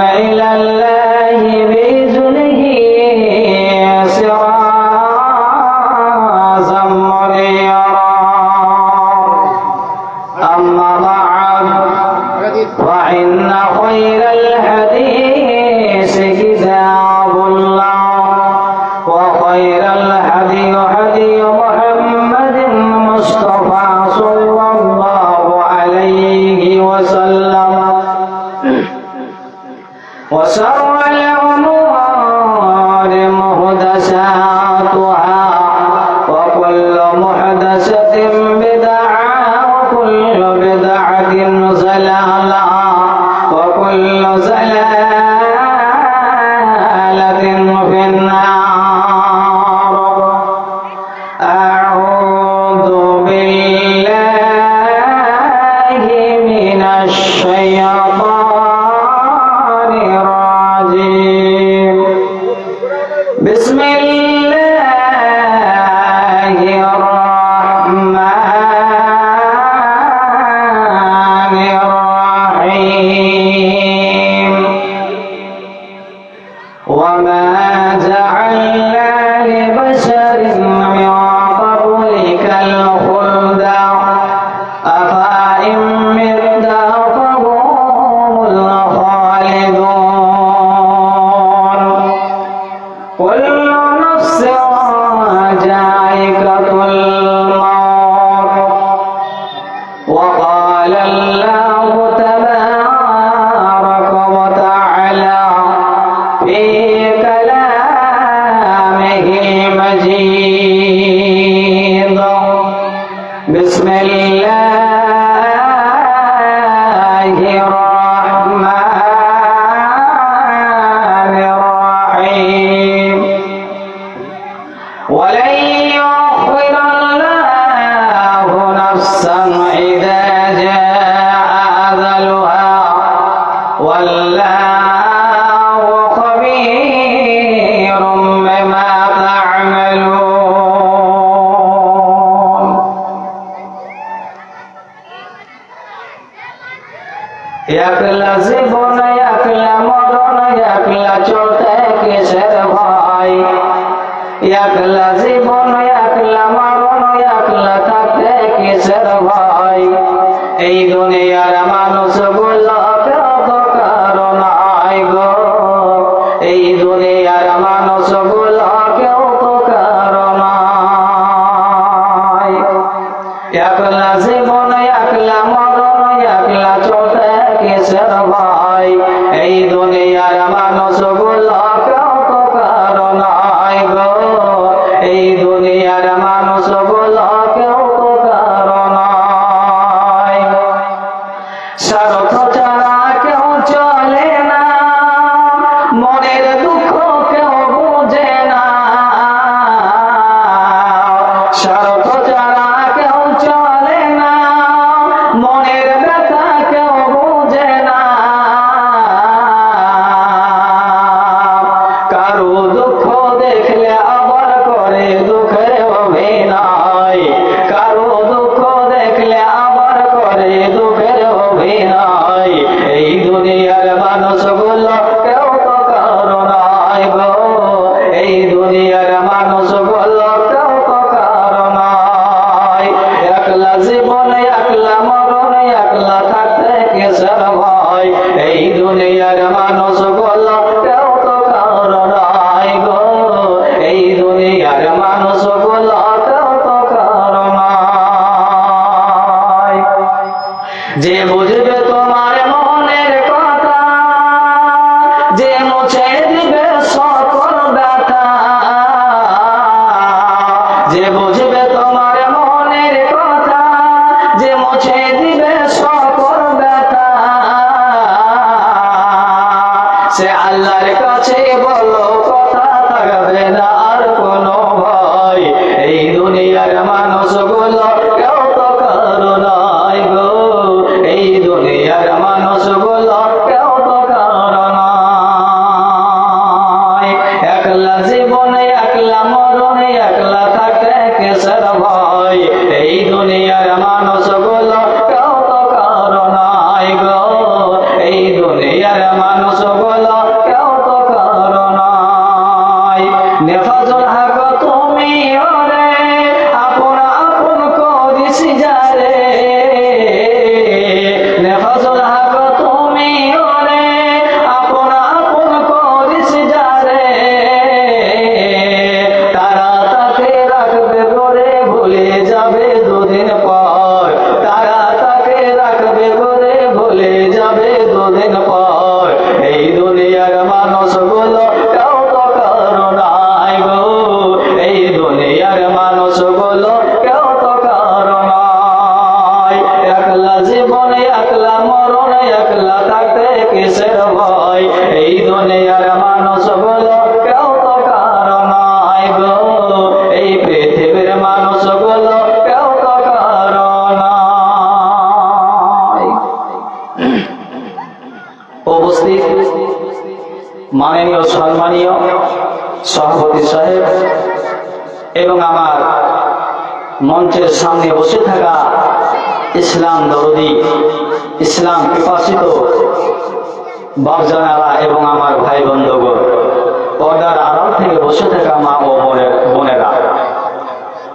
إلى الله जाए कतुल একলা জীবন একলা মরণ একলা চলতে কিসের ভয়? একলা জীবন একলা মরণ একলা থাকতে কিসের ভয়? এই দুনিয়ার মানুষ বলল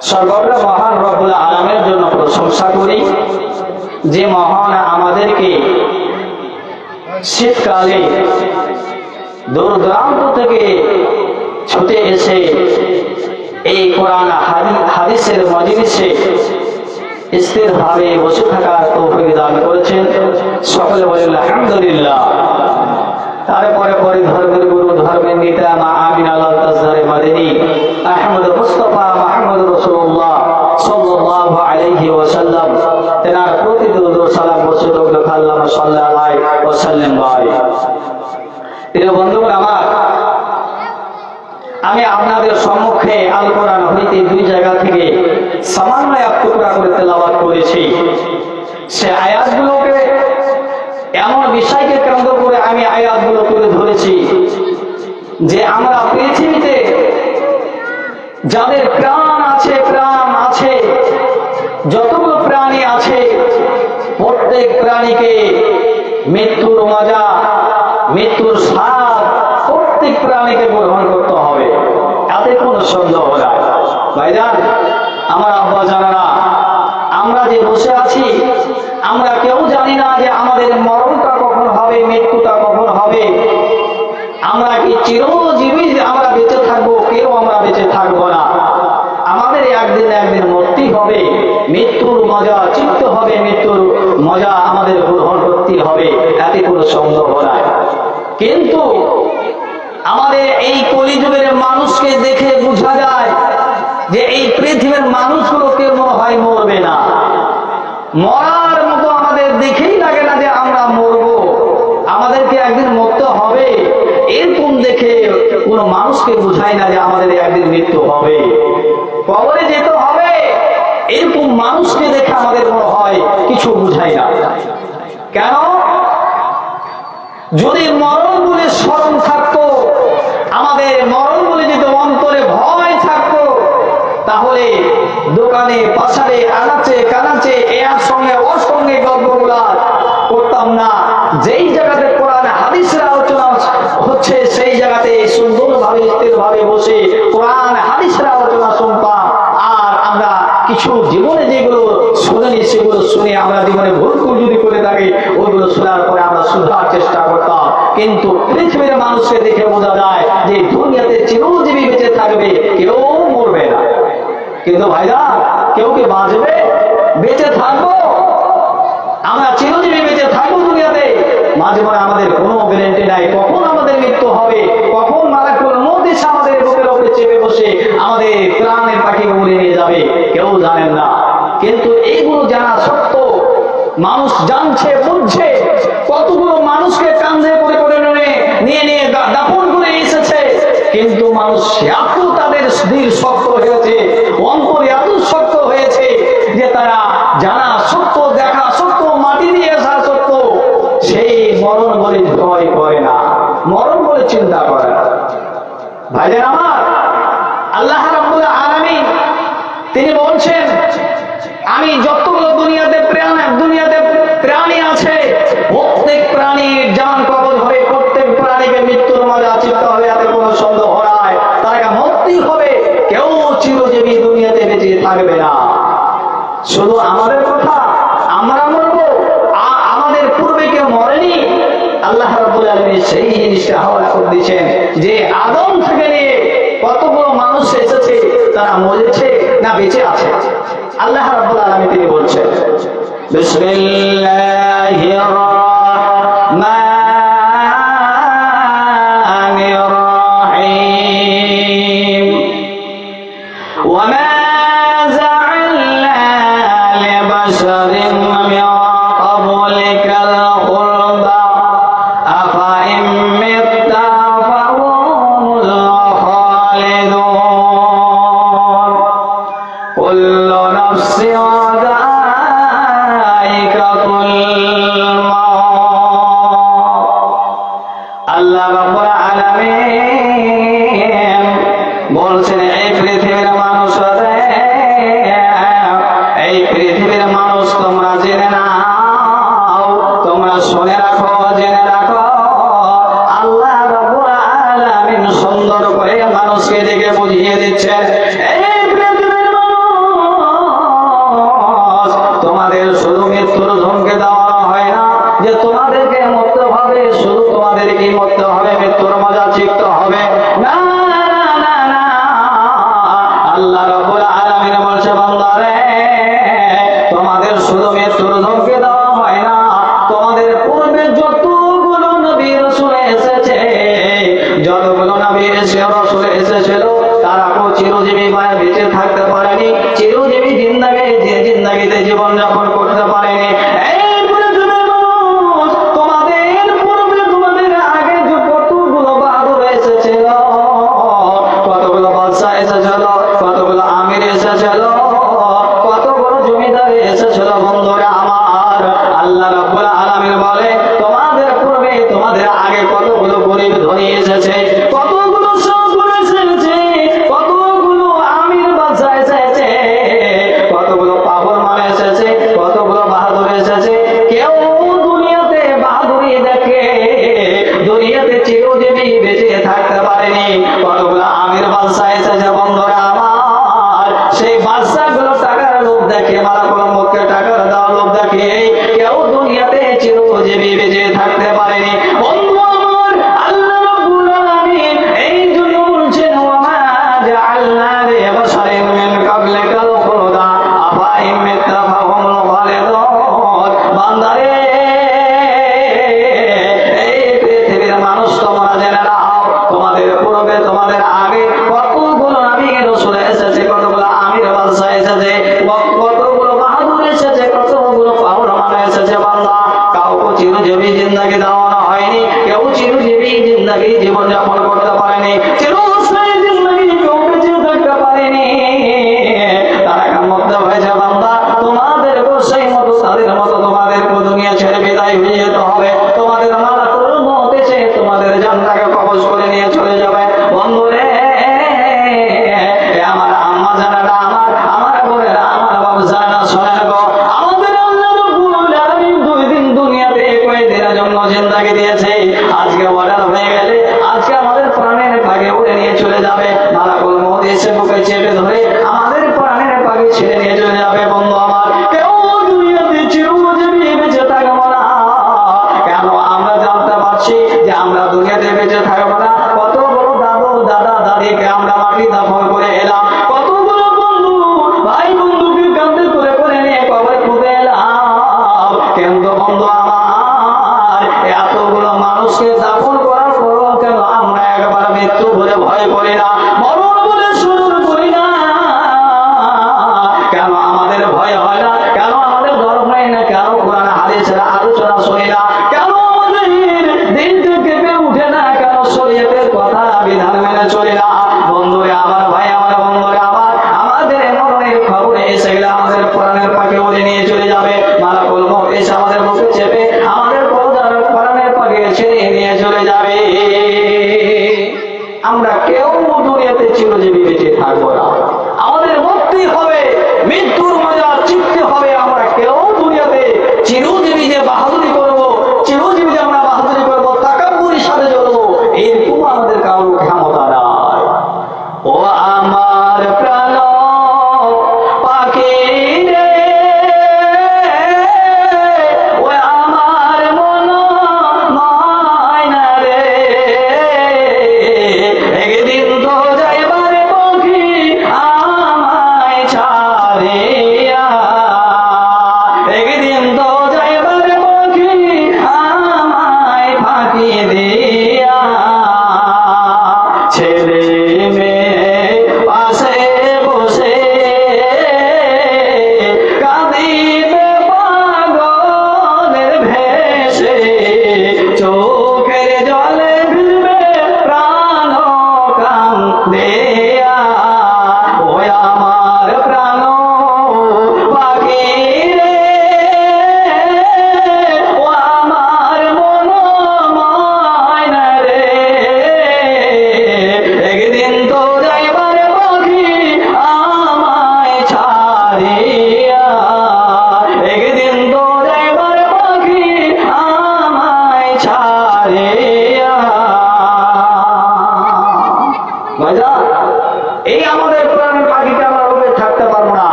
সর্বত্র মহান রবুল আলমের জন্য প্রশংসা করি। যে মহান আমাদেরকে শীতকালে দূর দূরান্ত থেকে ছুটে এসে এই কোরআন হাদি- হাদিসের মজলিসে স্থির ভাবে বসে থাকার তৌফিক দান করেছেন। সকলে বলেন আলহামদুলিল্লাহ। তারপরে পরে ধর্মের গুরু ধর্মের নেতা মা আমিন আল্লাহ মাদিনী আহমদ মুস্তফা মাহমুদ রসুল্লাহ সাল্লাল্লাহু আলাইহি ওয়াসাল্লাম প্রতি দুরূদ ও সালাম বর্ষিত হোক আল্লাহ সাল্লাল্লাহু আলাইহি ওয়াসাল্লাম ভাই। প্রিয় আমার, আমি আপনাদের সম্মুখে আল কোরআন হইতে দুই জায়গা থেকে সামান্য এক টুকরা করে তেলাওয়াত করেছি। সে আয়াতগুলোকে এমন বিষয়কে আমি আয়াতগুলো তুলে ধরেছি যে আমরা পৃথিবীতে যাদের প্রাণ আছে প্রাণ আছে, যতগুলো প্রাণী আছে, প্রত্যেক প্রাণীকে মৃত্যুর মজা, মৃত্যুর স্বাদ প্রত্যেক প্রাণীকে গ্রহণ করতে হবে। তাতে কোনো সন্দেহ নাই ভাইজান, আমার আব্বা জানারা, আমরা যে বসে আছি, আমরা কেউ জানি না যে আমাদের মরণটা কখন হবে মৃত্যুটা চিরজীবী আমরা বেঁচে থাকব, কেউ আমরা বেঁচে থাকব না। আমাদের একদিন একদিন মরতেই হবে। মৃত্যুর মজা, চিত্ত হবে মৃত্যুর মজা আমাদের গ্রহণ করতে হবে। এতে কোনো সন্দেহ নাই। কিন্তু আমাদের এই কলিযুগের মানুষকে দেখে বোঝা যায় যে এই পৃথিবীর মানুষগুলো কেউ মনে হয় মরবে না। মরার কোনো মানুষকে বোঝায় না যে আমাদের একদিন মৃত্যু হবে। কবরে যেতে হবে। এরকম মানুষকে দেখে আমাদের মনে হয়, কিছু বুঝায় না। কেন? যদি মরণ বলে স্মরণ থাকতো, আমাদের মরণ বলে যদি অন্তরে ভয় থাকতো, তাহলে দোকানে পাশারে আনাচে, কানাচে, এর সঙ্গে, ওর সঙ্গে গল্পগুলা করতাম না। যেই জায়গাতে কোরআন হাদিসের আলোচনা হচ্ছে সেই জায়গাতে সুন্দরভাবে স্থিরভাবে বসে কোরআন হাদিসের আলোচনা শুনতাম আর আমরা কিছু জীবনে যেগুলো শুনেনি সেগুলো শুনে আমরা জীবনে ভুল ভুল যদি করে থাকি ওইগুলো শোনার পরে আমরা শুধার চেষ্টা করতাম কিন্তু পৃথিবীর মানুষকে দেখে বোঝা যায় যে দুনিয়াতে চিরজীবী বেঁচে থাকবে কেউ মরবে না। কিন্তু ভাইরা, কেউ কি বাঁচবে? বেঁচে থাকব? আমরা চিরজীবী বেঁচে থাকব দুনিয়াতে। মাঝে মাঝে আমাদের কোনো গ্যারেন্টি নাই, কখন আমাদের মৃত্যু হবে, কখন মারাকুল মধ্যে আমাদের বুকের উপরে চেপে বসে আমাদের প্রাণের পাখিকে উড়ে নিয়ে যাবে, কেউ জানেন না। কিন্তু এইগুলো জানা সত্য মানুষ জানছে, বুঝছে কতগুলো মানুষকে কান্ধে করে করে নিয়ে নিয়ে নিয়ে দা- দাফন করে এসেছে কিন্তু মানুষ এত তাদের দিল শক্ত হয়েছে, অন্তর এত শক্ত হয়েছে যে তারা জানা সত্য, দেখা সত্য, মাটি দিয়ে আসা সত্য, সেই মরণ বলে ভয় করে না, মরণ বলে চিন্তা করে না। ভাইজান আমার, আল্লাহ রাব্বুল আলামিন, তিনি বলছেন, আমি যতগুলো দুনিয়াতে প্রাণ দুনিয়াতে প্রাণী আছে প্রত্যেক প্রাণীর জান কবজ হবে প্রত্যেক প্রাণীকে মৃত্যুর মজা চিন্তা হবে এতে কোনো সন্দেহ নাই তারা মরতেই হবে কেউ চিরজীবী দুনিয়াতে বেঁচে থাকবে না শুধু আমাদের কথা, আমরা মরবো আমাদের পূর্বে কেউ মরেনি। আল্লাহ রাবুল আলমী সেই জিনিসটা হাওয়া করে দিয়েছেন যে আদম থেকে নিয়ে কতগুলো মানুষ এসেছে, তারা মরেছে না বেঁচে আছে? আল্লাহ রাবুল আলমী তিনি বলছেন, বিসমিল্লাহির জীবনযাপন তোমাদের মালাকুল মত এসে তোমাদের জানটাকে কবজ করে নিয়ে চলে যাবে। বন্ধুরে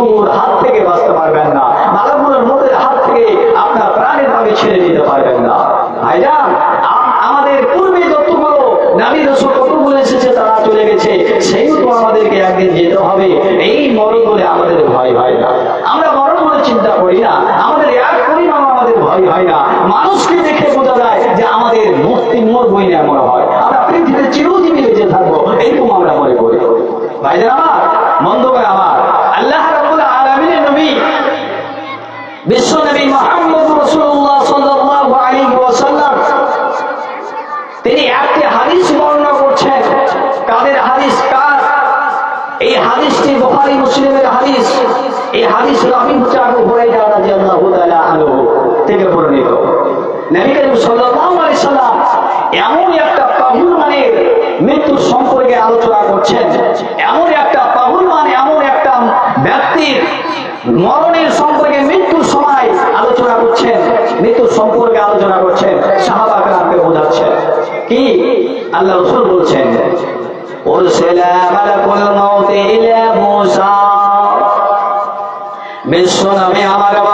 মৃত্যুর হাত থেকে বাঁচতে পারবেন না মালাপুরের মতের হাত থেকে আপনার প্রাণের ভাবে ছেড়ে দিতে পারবেন না। ভাইজান আমাদের পূর্বে যতগুলো নারী কত বলে এসেছে, তারা চলে গেছে। সেই তো আমাদেরকে একদিন যেতে হবে। এই মরণ বলে আমাদের ভয় হয় না। আমরা মরণ বলে চিন্তা করি না। আমাদের এক পরিমাণ আমাদের ভয় হয় না। মানুষকে দেখে বোঝা যায় যে আমাদের মুক্তি মরবই না মনে হয়। আমরা পৃথিবীতে চিরজীবী বেঁচে থাকব এইরকম আমরা মনে করি। ভাইজান আমার, মন্দ করে আমার। আল্লাহ বিশ্বনবী মোহাম্মদ রসুল্লাহ সাল্লাল্লাহু তিনি একটি হাদিস বর্ণনা করছেন। কাদের হাদিস? কার? এই হাদিসটি বুখারী, মুসলিমের হাদিস। এই হাদিস রাবি হচ্ছে আবু হুরাইরা থেকে বর্ণিত। নবী করিম এমন একটা পাহুর মানে মৃত্যুর সম্পর্কে আলোচনা করছেন। এমন একটা পাহুর মানে এমন একটা ব্যক্তির মরণের সম্পর্কে মৃত্যুর সময় আলোচনা করছেন। মৃত্যুর সম্পর্কে আলোচনা করছেন। সাহাবাকে বোঝাচ্ছেন। কি? আল্লাহ রসুল বলছেন আমার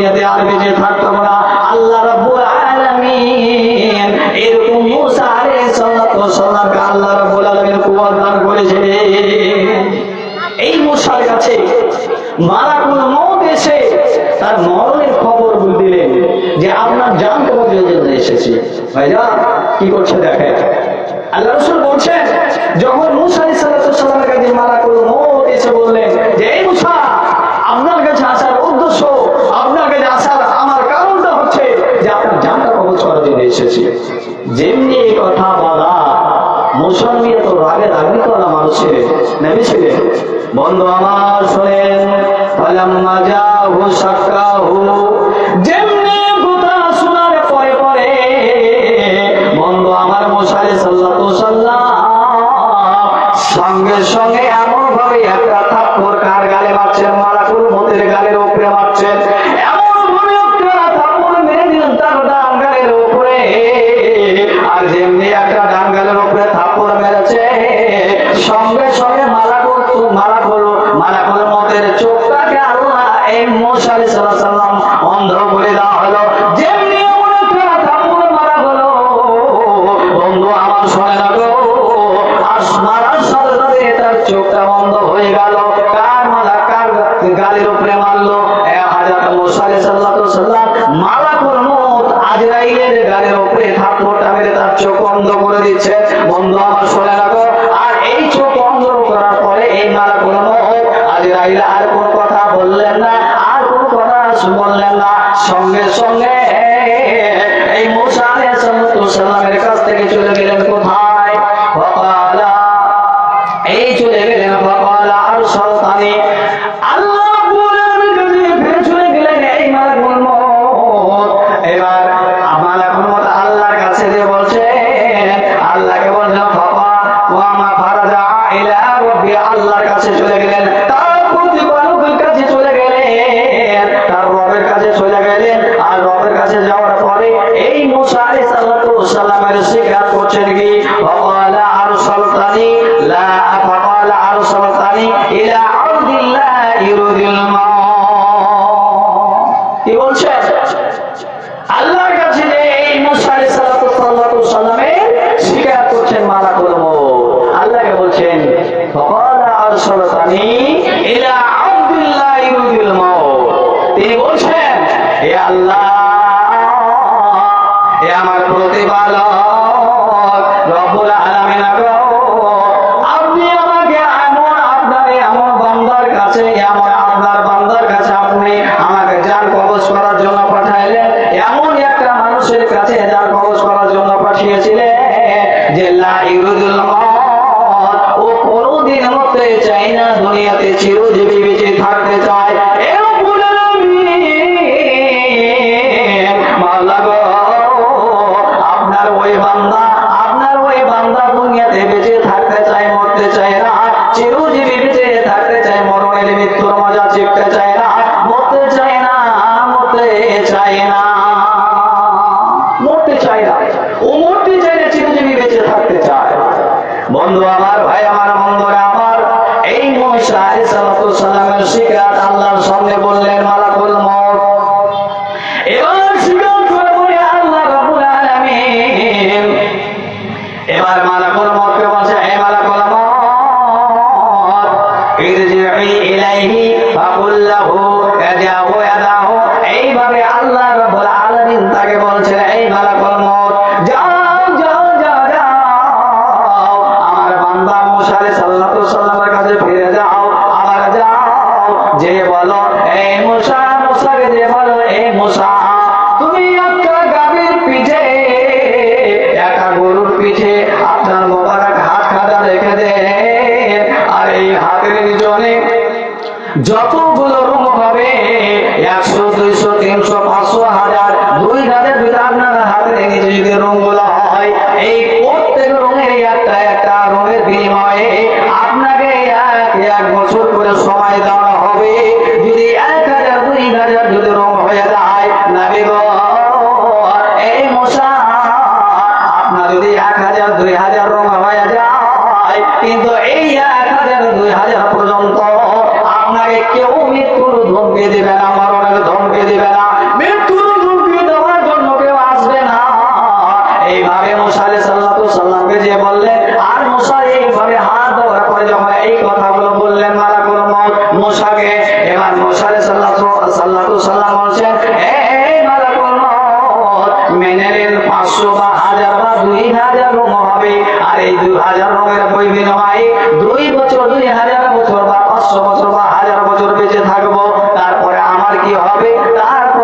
দুনিয়াতে আর বেঁচে থাকতাম না। আল্লাহ আলামিন এরকম আলাইহিস আল্লাহ আলামিন দান করেছেন এই কাছে মালাকুল মউত এসে তার মরণের খবর দিলেন যে আপনার জানকে বদলে যেতে কি করছে দেখেন? আল্লাহ রাসূল বলছেন, যখন আচ্ছা আর এই চোখ অন্ধ করার পরে এই মারা কোনো আজরাইল আর কোনো কথা বললেন না, আর কোনো কথা বললেন না। সঙ্গে সঙ্গে এই মুসা আলাইহিস কাছ থেকে চলে গেলেন কোথায়? করছেন কি لا قال أرسلتني إلى عبد الله يريد الموت ইরজিই ইলাইহি ফাকুল লাহু ইয়াদাহু